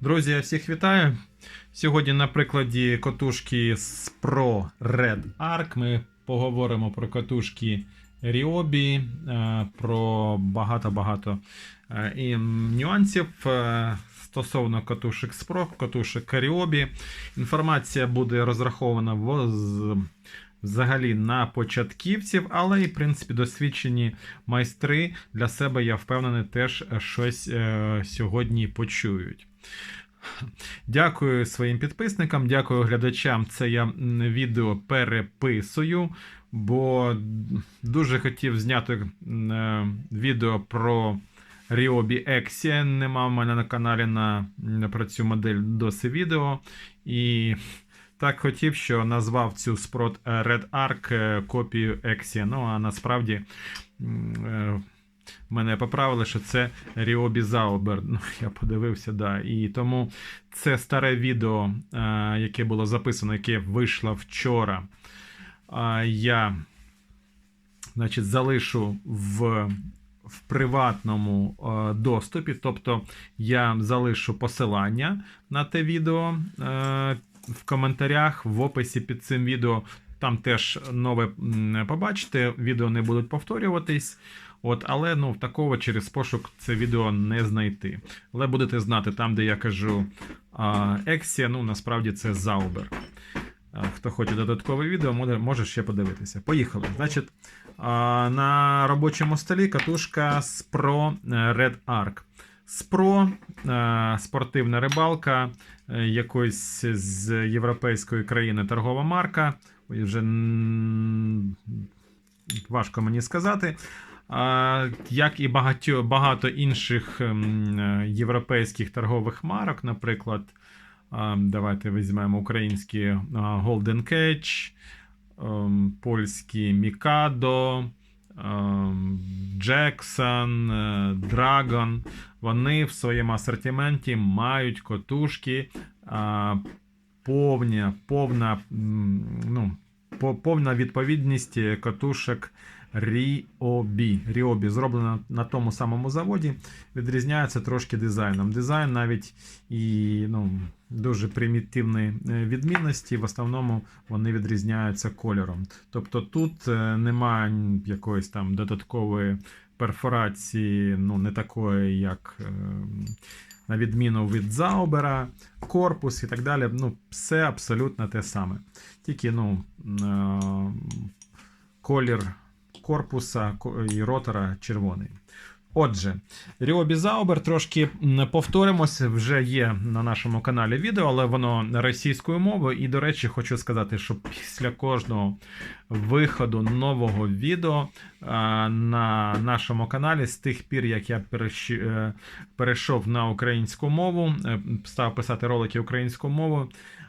Друзі, я всіх вітаю. Сьогодні на прикладі катушки з Pro Red Arc ми поговоримо про катушки Ryobi, е, про багато-багато е, нюансів е, стосовно катушок з Pro, катушок Ryobi. Інформація буде розрахована в взагалі на початківців, але і в принципі досвідчені майстри для себе, я впевнений, теж щось е, сьогодні почують. Дякую своїм підписникам, дякую глядачам. Це я відео переписую, бо дуже хотів зняти е, відео про Ryobi Exia. Нема в мене на каналі на, про цю модель досі відео. І так хотів, що назвав цю Sprot Red Arc е, копією Exia. Ну, а насправді. Мене поправили, що це Ryobi Zauber. Ну, я подивився, да. І тому це старе відео, е, яке було записано, яке вийшло вчора. я значить, залишу в, в приватному е, доступі. Тобто я залишу посилання на те відео е, в коментарях, в описі під цим відео. Там теж нове побачите, відео не будуть повторюватись. От, але ну, такого через пошук це відео не знайти. Але будете знати, там, де я кажу Ексія, ну насправді це Заубер. Хто хоче додаткове відео, може, ще подивитися. Поїхали. Значить, на робочому столі катушка з Pro Red Arc. Спро, е, спортивна рибалка, е, якоїсь з європейської країни торгова марка. Вже важко мені сказати. Як і багатьо, багато інших ем, е, європейських торгових марок, наприклад, давайте візьмемо українські Golden Cage, ем, польські Mikado, ем, Jackson, е, Dragon. Вони в своєму асортименті мають котушки а, повна, ну, повна відповідність катушок Ryobi. Ryobi зроблено на тому самому заводі, відрізняється трошки дизайном. Дизайн навіть і ну, дуже примітивні е, відмінності, в основному вони відрізняються кольором. Тобто тут е, немає якоїсь там додаткової перфорації, ну не такої, як. е, На відміну від Заубера, корпус і так далі. Ну, все абсолютно те саме. Тільки ну, колір корпуса і ротора червоний. Отже, Ryobi Zauber трошки повторимося, вже є на нашому каналі відео, але воно російською мовою. І, до речі, хочу сказати, що після кожного виходу нового відео а, на нашому каналі, з тих пір, як я е, перейшов на українську мову, е, став писати ролики українською мовою,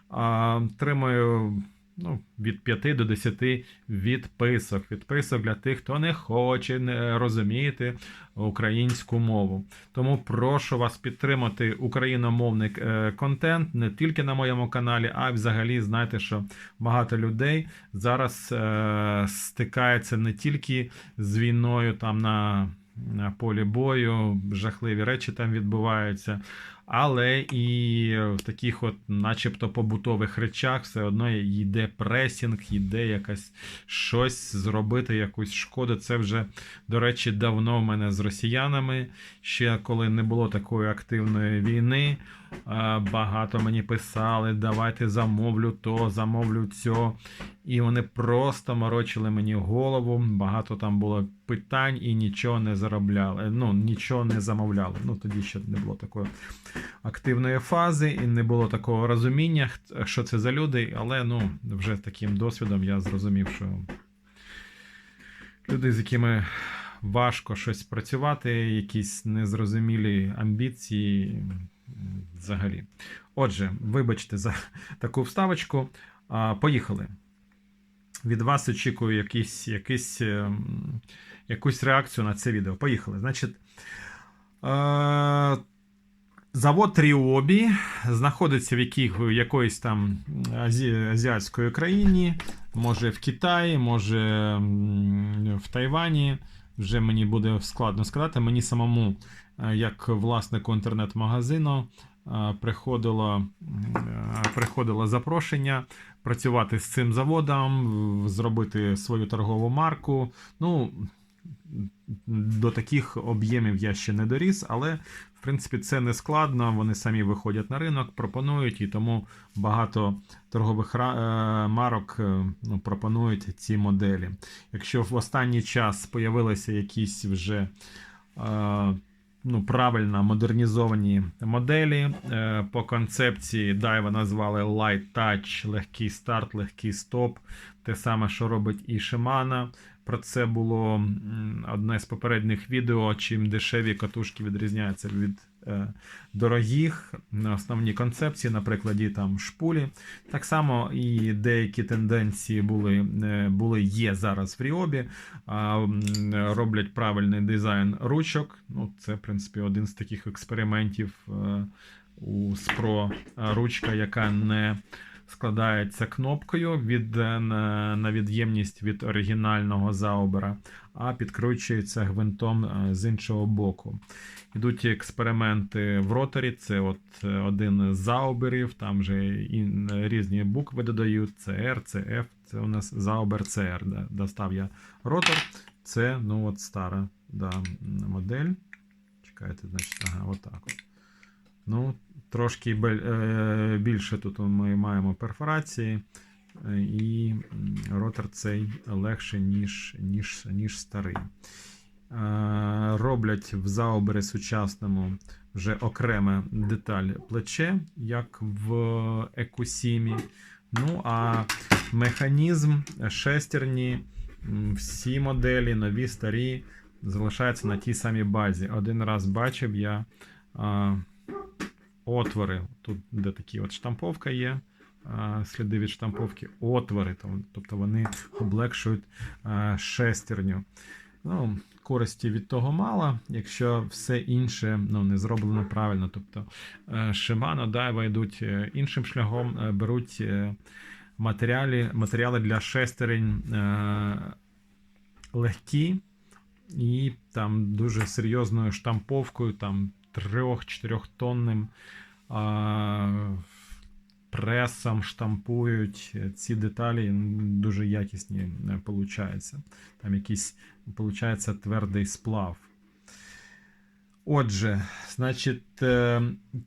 отримую ну, від 5 до 10 відписок. Відписок для тих, хто не хоче не розуміти українську мову. Тому прошу вас підтримати україномовний е, контент не тільки на моєму каналі, а й взагалі знайте, що багато людей зараз е, стикається не тільки з війною там на. На полі бою жахливі речі там відбуваються, але і в таких, от, начебто, побутових речах, все одно йде пресінг, йде якась щось зробити, якусь шкоду. Це вже, до речі, давно в мене з росіянами. Ще коли не було такої активної війни. Багато мені писали, давайте замовлю то, замовлю цьо. І вони просто морочили мені голову. Багато там було питань і нічого не заробляли. Ну, нічого не замовляли. Ну, тоді ще не було такої активної фази, і не було такого розуміння, що це за люди. Але ну, вже таким досвідом я зрозумів, що люди, з якими важко щось працювати, якісь незрозумілі амбіції. Взагалі. Отже, вибачте за таку вставочку. А, Поїхали. Від вас очікую якийсь, якийсь, ем, якусь реакцію на це відео. Поїхали. Значить, е, завод Ryobi знаходиться в в якоїсь там азі, азіатської країні, може в Китаї, може в Тайвані. Вже мені буде складно сказати. Мені самому як власнику інтернет-магазину е, приходило, е, приходило запрошення працювати з цим заводом, зробити свою торгову марку. Ну, до таких об'ємів я ще не доріс, але в принципі це не складно. Вони самі виходять на ринок, пропонують, і тому багато торгових е, марок е, ну, пропонують ці моделі. Якщо в останній час появилися якісь вже е, ну, правильно модернізовані моделі. Е, По концепції Daiwa назвали Light Touch, легкий старт, легкий стоп. Те саме, що робить і Shimano. Про це було одне з попередніх відео. Чим дешеві катушки відрізняються від дорогих на основні концепції, на прикладі там шпулі. Так само і деякі тенденції були, е, були є зараз в Ріобі. Роблять правильний дизайн ручок. Ну, це, в принципі, один з таких експериментів е, у Спро е, ручка, яка не складається кнопкою від, е, на, від'ємність від оригінального заобера, а підкручується гвинтом е, з іншого боку. Ідуть експерименти в роторі. Це от е, один з заоберів, там вже і різні букви додають: CR, CF, це у нас заобер CR. Да. Достав я ротор. Це ну от стара да, модель. Чекайте, значить, ага, отак. От. Ну, трошки е, більше тут ми маємо перфорації, е, і ротор цей легше, ніж, ніж, ніж старий. Е, Роблять в заобері сучасному вже окреме деталь плече, як в Екусімі. Ну, а механізм, шестерні, всі моделі, нові, старі, залишаються на тій самій базі. Один раз бачив я а, отвори. Тут, де такі от штамповка є, сліди від штамповки, отвори. Тобто вони облегшують шестерню. Ну, користі від того мало, якщо все інше ну, не зроблено правильно. Тобто е, Shimano, Daiwa йдуть е, іншим шляхом, е, беруть матеріали, матеріали для шестерень легкі і там дуже серйозною штамповкою, там 3-4 тонним а, пресом штампують ці деталі, дуже якісні е, получаються. Там якийсь получається твердий сплав. Отже, значить, е,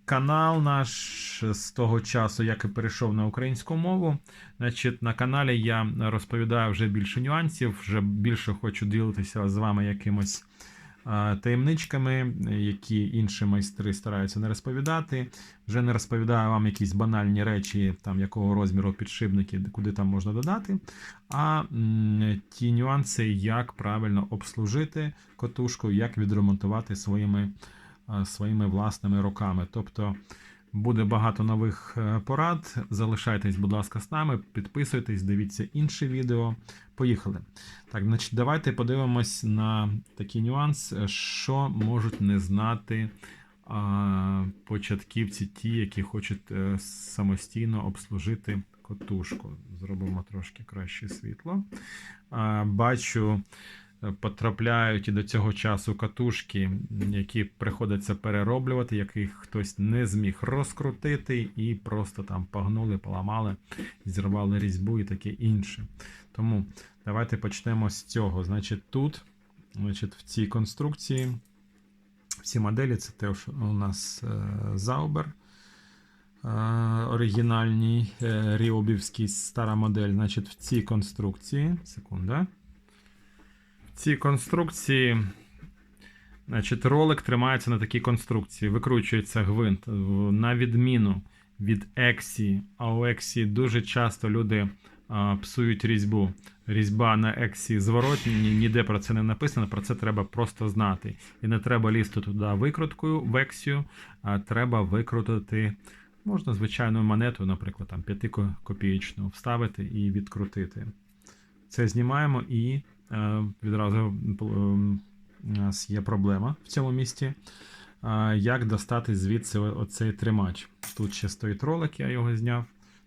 канал наш з того часу, як і перейшов на українську мову. Значить, на каналі я розповідаю вже більше нюансів, вже більше хочу ділитися з вами якимось е, таємничками, які інші майстри стараються не розповідати. Вже не розповідаю вам якісь банальні речі, там якого розміру підшипники, куди там можна додати. А ті нюанси, як правильно обслужити котушку, як відремонтувати своїми, своїми власними руками. Тобто буде багато нових е, порад. Залишайтесь, будь ласка, з нами, підписуйтесь, дивіться інші відео. Поїхали. Так, значить, давайте подивимось на такий нюанс, е, що можуть не знати а, початківці, ті, які хочуть е, самостійно обслужити котушку. Зробимо трошки краще світло. А, Бачу, потрапляють і до цього часу катушки, які приходиться перероблювати, яких хтось не зміг розкрутити, і просто там погнули, поламали, зірвали різьбу і таке інше. Тому давайте почнемо з цього. Значить, тут, значить, в цій конструкції. Всі моделі це теж у нас е, Заубер. Е, оригінальний е, Ріобівський стара модель. Значить, в цій конструкції. Секунда. В цій конструкції. Значить, ролик тримається на такій конструкції. Викручується гвинт. На відміну від Ексі, а у Ексі дуже часто люди а, псують різьбу. Різьба на Ексі зворотні, ніде про це не написано, про це треба просто знати. І не треба лізти туди викруткою в Ексію, а треба викрутити. Можна звичайну монету, наприклад, там 5 копієчну, вставити і відкрутити. Це знімаємо і відразу е, у нас є проблема в цьому місці. Е, як достати звідси оцей тримач? Тут ще стоїть ролик, я його зняв.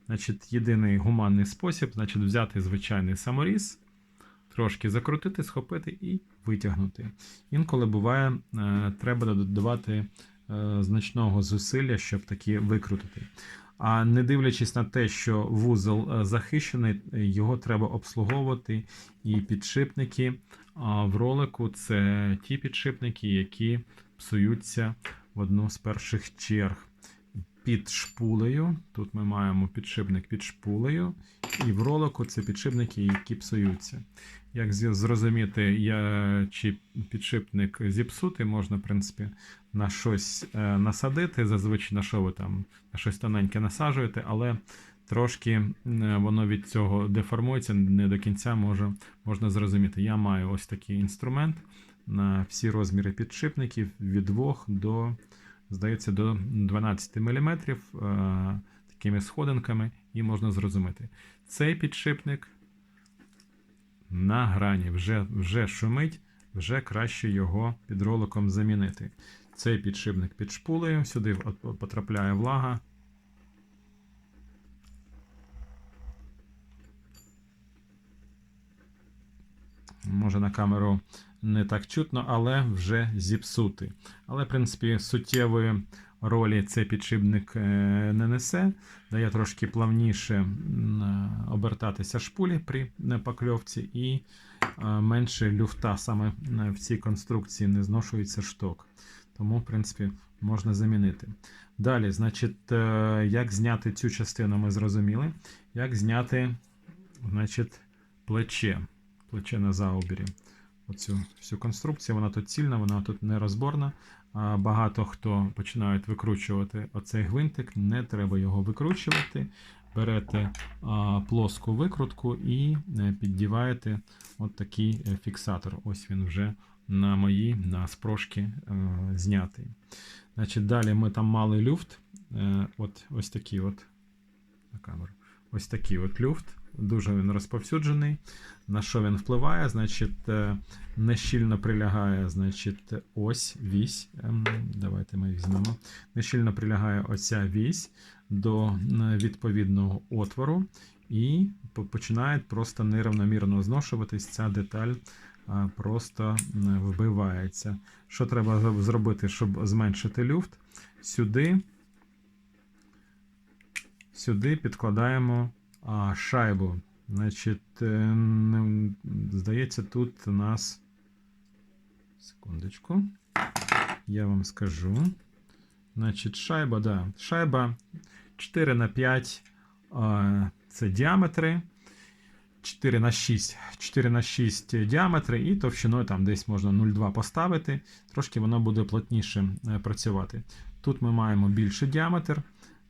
Значить, єдиний гуманний спосіб, значить, взяти звичайний саморіз, трошки закрутити, схопити і витягнути. Інколи буває, е, треба додавати значного зусилля, щоб таки викрутити. А не дивлячись на те, що вузол е, захищений, його треба обслуговувати. І підшипники в ролику це ті підшипники, які псуються в одну з перших черг. Під шпулею. Тут ми маємо підшипник під шпулею, і в ролику це підшипники, які псуються. Як зрозуміти, я, чи підшипник зіпсути, можна, в принципі, на щось е, насадити. Зазвичай на що ви там на щось тоненьке насаджуєте, але трошки е, воно від цього деформується, не до кінця може, можна зрозуміти. Я маю ось такий інструмент на всі розміри підшипників від 2 до, здається, до 12 мм такими сходинками, і можна зрозуміти. Цей підшипник на грані вже, вже шумить, вже краще його під роликом замінити. Цей підшипник під шпулею, сюди потрапляє влага. Може на камеру не так чутно, але вже зіпсути. Але, в принципі, суттєвої ролі цей підшипник е, не несе, дає трошки плавніше е, обертатися шпулі при е, покльовці, і менше люфта саме в цій конструкції не зношується шток. Тому, в принципі, можна замінити. Далі, значить, як зняти цю частину, ми зрозуміли. Як зняти значить, плече, плече на заубері. Оцю всю конструкцію, вона тут цільна, вона тут не розборна. А Багато хто починають викручувати оцей гвинтик, не треба його викручувати. Берете а, плоску викрутку і е, піддіваєте от такий е, фіксатор. Ось він вже на моїй на спрошки е, знятий. Значить, Далі ми там мали люфт. От Ось такий от на камеру. Ось такий от люфт. Дуже він розповсюджений. На що він впливає? Значить, е, нещільно прилягає, значить, ось вісь. Ем, Давайте ми візьмемо. Нещільно прилягає оця вісь до відповідного отвору, і починає просто нерівномірно зношуватись. Ця деталь просто е, вбивається. Що треба зробити, щоб зменшити люфт? Сюди, сюди підкладаємо а, шайбу. Значить, е, здається, тут у нас. Секундочку. Я вам скажу. Значить, шайба, да. Шайба 4 на 5 а, це діаметри. 4 на 6, 4 на 6 діаметри, і товщиною там десь можна 0,2 поставити. Трошки воно буде плотніше е, працювати. Тут ми маємо більший діаметр.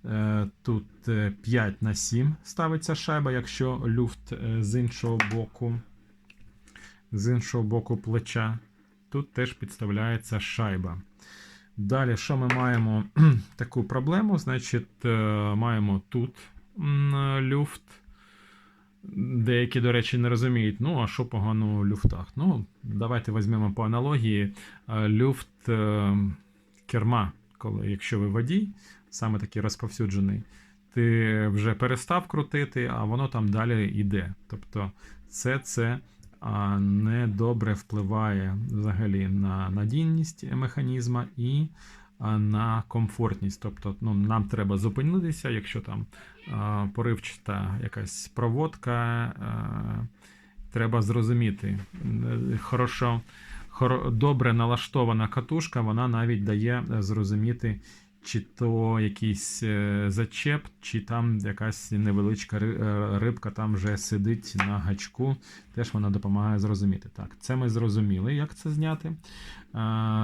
Е, Тут е, 5 на 7 ставиться шайба, якщо люфт е, з іншого боку, з іншого боку плеча. Тут теж підставляється шайба. Далі, що ми маємо таку проблему? Значить, е, маємо тут люфт. Деякі, до речі, не розуміють, ну, а що погано у люфтах? Ну, давайте візьмемо по аналогії е, люфт е, керма, коли, якщо ви водій, саме такий розповсюджений, ти вже перестав крутити, а воно там далі йде. Тобто, це це а, не добре впливає взагалі на надійність механізма і на комфортність. Тобто, ну, нам треба зупинитися, якщо там поривчата якась проводка. Треба зрозуміти. Е, Хорошо, хоро, добре налаштована катушка, вона навіть дає е, зрозуміти, чи то якийсь е, зачеп, чи там якась невеличка е, рибка там вже сидить на гачку. Теж вона допомагає зрозуміти. Так, це ми зрозуміли, як це зняти.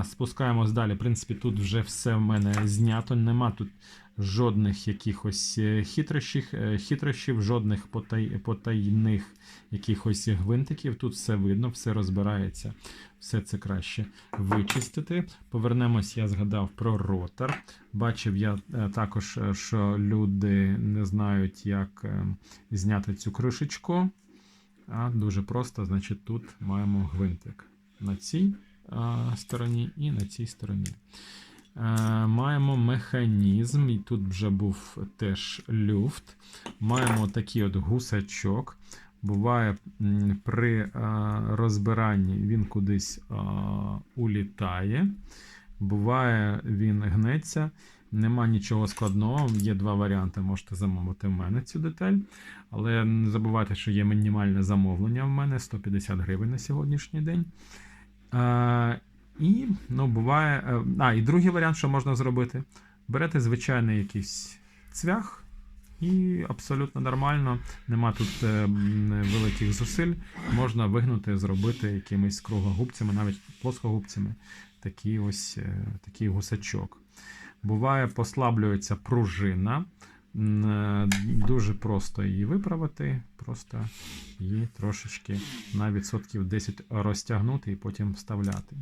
Спускаємось далі. В принципі, тут вже все в мене знято. Нема тут жодних якихось е, хитрощів, е, хитрощів жодних потай, потайних якихось гвинтиків. Тут все видно, все розбирається, все це краще вичистити. Повернемось, я згадав про ротор. Бачив я е, також, що люди не знають, як зняти цю кришечку. А дуже просто, значить, тут маємо гвинтик на цій а, стороні і на цій стороні. Е, Маємо механізм, і тут вже був теж люфт. Маємо такий от гусачок. Буває при е, розбиранні він кудись е, улітає. Буває, він гнеться. Нема нічого складного. Є два варіанти. Можете замовити в мене цю деталь. Але не забувайте, що є мінімальне замовлення в мене 150 гривень на сьогоднішній день. І ну, буває. е, А, і другий варіант, що можна зробити: берете звичайний якийсь цвях, і абсолютно нормально, нема тут е, великих зусиль. Можна вигнути, зробити якимись кругогубцями, навіть плоскогубцями, такий ось е, такий гусачок. Буває, послаблюється пружина. Е, Дуже просто її виправити, просто її трошечки на відсотків 10 розтягнути і потім вставляти.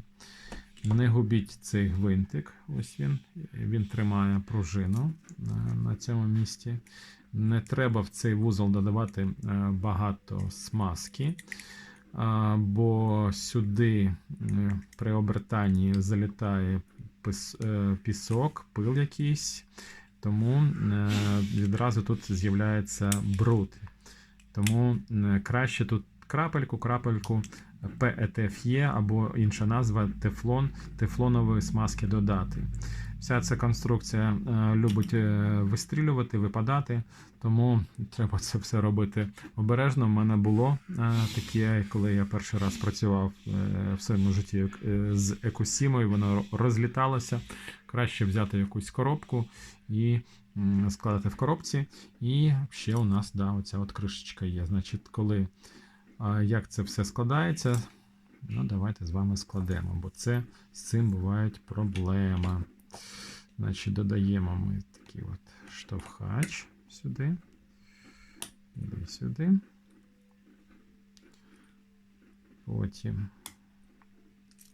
Не губіть цей гвинтик. Ось він. Він тримає пружину на, на цьому місці. Не треба в цей вузол додавати е, багато смазки, бо сюди е, при обертанні залітає е, пісок, пил якийсь, тому е, відразу тут з'являється бруд. Тому е, краще тут крапельку, крапельку PETFE або інша назва тефлон, тефлонової смазки додати. Вся ця конструкція е, любить е, вистрілювати, випадати, тому треба це все робити обережно. У мене було е, таке, коли я перший раз працював в своєму житті з екосімою, воно розліталося. Краще взяти якусь коробку і складати в коробці. І ще у нас да, оця от кришечка є. Значить, коли як це все складається? Ну, давайте з вами складемо, бо це з цим буває проблема. Значить, додаємо ми такий от штовхач сюди. І сюди. Потім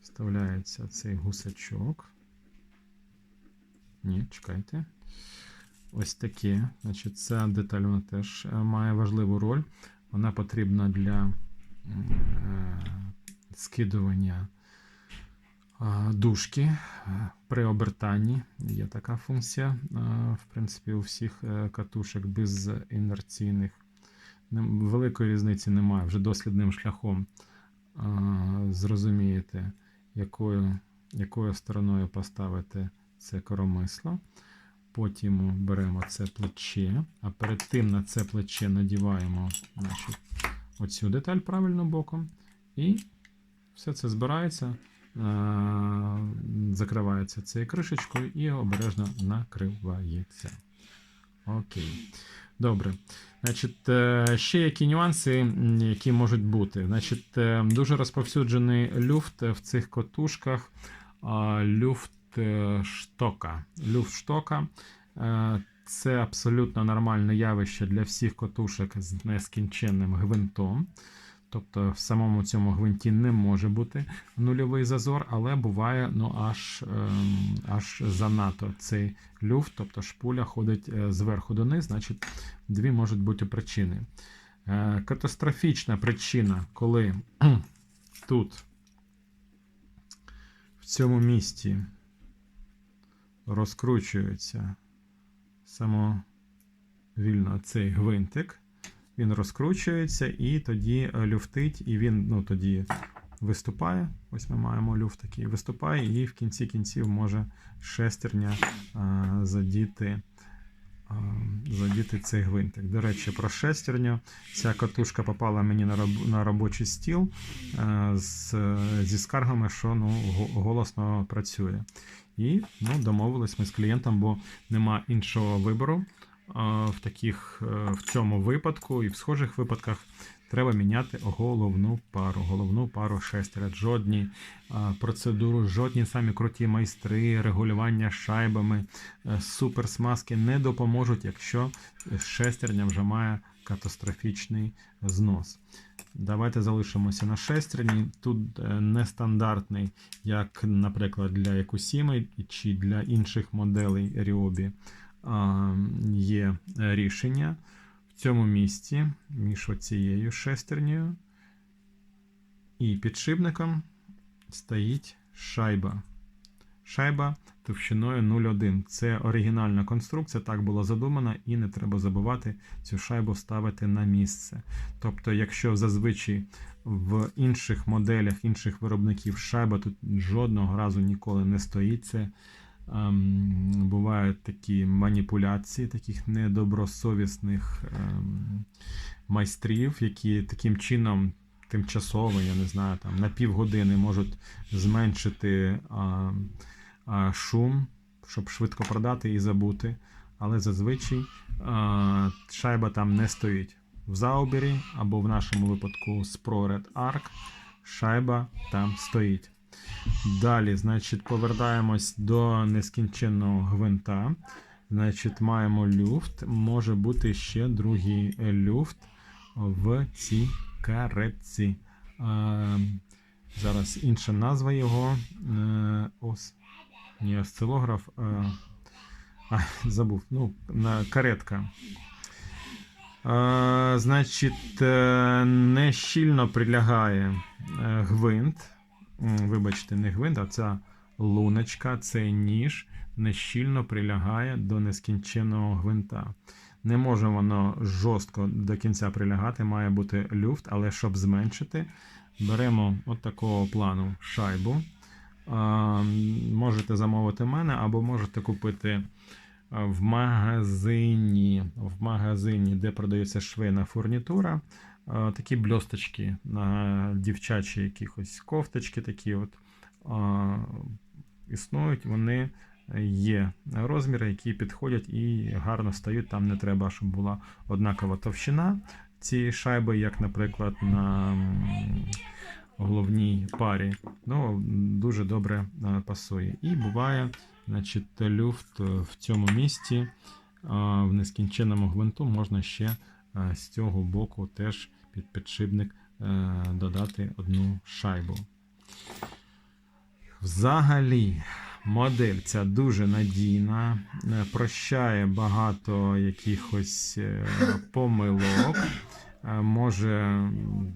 вставляється цей гусачок. Ні, чекайте. Ось таке. Значить, ця деталь вона теж е, має важливу роль. Вона потрібна для е, скидування дужки е, при обертанні. Є така функція, е, в принципі, у всіх е, катушок без інерційних. Великої різниці немає. Вже дослідним шляхом зрозумієте, якою, якою стороною поставити це коромисло. Потім беремо це плече, а перед тим на це плече надіваємо значить, оцю деталь правильно боком. І все це збирається, закривається цією кришечкою і обережно накривається. Окей. Добре. Значить, е, ще які нюанси, які можуть бути. Значить, е, дуже розповсюджений люфт в цих котушках. Люфт е, штока. Люфт штока е, це абсолютно нормальне явище для всіх котушок з нескінченним гвинтом. Тобто в самому цьому гвинті не може бути нульовий зазор, але буває ну, аж, ем, аж занадто цей люфт, тобто шпуля ходить е, зверху дониз, значить дві можуть бути причини. Е, Катастрофічна причина, коли тут, в цьому місці, розкручується самовільно цей гвинтик. Він розкручується і тоді е, люфтить, і він ну, тоді виступає. Ось ми маємо люфт такий, виступає, і в кінці кінців може шестерня а, задіти, задіти цей гвинтик. До речі, про шестерню. Ця катушка попала мені на, роб, на робочий стіл з, зі скаргами, що ну, голосно працює. І ну, домовились ми з клієнтом, бо нема іншого вибору. В таких е, в цьому випадку і в схожих випадках треба міняти головну пару. Головну пару шестерет. Жодні процедури, жодні самі круті майстри, регулювання шайбами, е, суперсмазки не допоможуть, якщо шестерня вже має катастрофічний знос. Давайте залишимося на шестерні. Тут е, нестандартний, як, наприклад, для Якусіми чи для інших моделей а, є рішення в цьому місці між цією шестернею і підшипником стоїть шайба. шайба товщиною 0,1. Це оригінальна конструкція, так було задумано, і не треба забувати цю шайбу ставити на місце. Тобто, якщо зазвичай в інших моделях інших виробників шайба тут жодного разу ніколи не стоїть, це бувають такі маніпуляції таких недобросовісних ем, майстрів, які таким чином тимчасово, я не знаю, там на півгодини можуть зменшити а, а, шум, щоб швидко продати і забути. Але зазвичай а, шайба там не стоїть. В Заубері або в нашому випадку з Pro Red Arc шайба там стоїть. Далі, значить, повертаємось до нескінченного гвинта. Значить, маємо люфт. Може бути ще другий люфт в цій каретці. А, зараз інша назва його. Е, ос, ні, осцилограф. А, а, забув. Ну, каретка. А, значить, е, не щільно прилягає е, гвинт. Вибачте, не гвинт, а ця луночка, цей ніж нещільно прилягає до нескінченного гвинта. Не може воно жорстко до кінця прилягати, має бути люфт, але щоб зменшити, беремо от такого плану шайбу. А, можете замовити мене, або можете купити в магазині, в магазині, де продається швейна фурнітура. А, Такі бльосточки на дівчачі якихось кофточки такі от існують. Вони є розміри, які підходять і гарно стають. Там не треба, щоб була однакова товщина цієї шайби, як, наприклад, на головній парі. Ну, дуже добре е, пасує. І буває, значить, люфт е, в цьому місці, в нескінченому гвинту можна ще е, з цього боку теж під підшипник е, додати одну шайбу. Взагалі, модель ця дуже надійна, е, прощає багато якихось е, помилок. Може,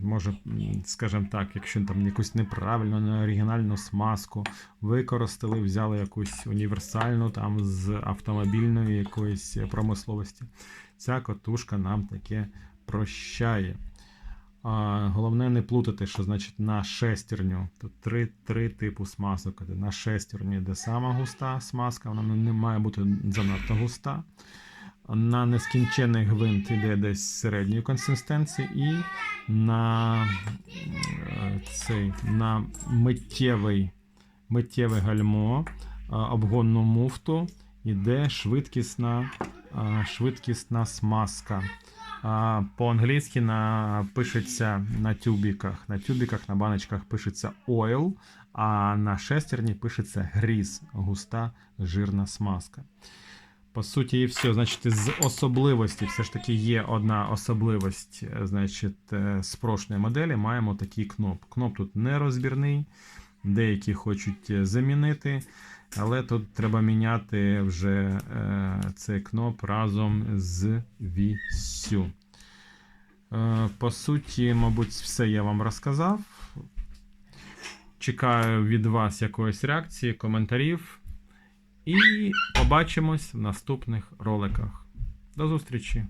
може, скажімо так, якщо там якусь неправильну, неоригінальну смазку використали, взяли якусь універсальну там з автомобільної якоїсь промисловості. Ця котушка нам таке прощає. А, головне не плутати, що значить на шестерню. Тут три, три типу смазок. На шестерню йде сама густа смазка, вона не має бути занадто густа. На нескінчений гвинт йде десь середньої консистенції, і на, е, цей, на миттєвий, миттєве гальмо, обгонну муфту йде швидкісна, швидкісна смазка. По-англійськи пишеться на тюбіках. На тюбіках, на баночках пишеться oil, а на шестерні пишеться гріз, густа жирна смазка. По суті, і все. Значить, з особливості, все ж таки є одна особливість, е, значить, е, з прошлої моделі маємо такий кноп. Кноп тут не розбірний, деякі хочуть е, замінити, але тут треба міняти вже е, цей кноп разом з вісю. Е, по суті, мабуть, все я вам розказав. Чекаю від вас якоїсь реакції, коментарів. І побачимось в наступних роликах. До зустрічі!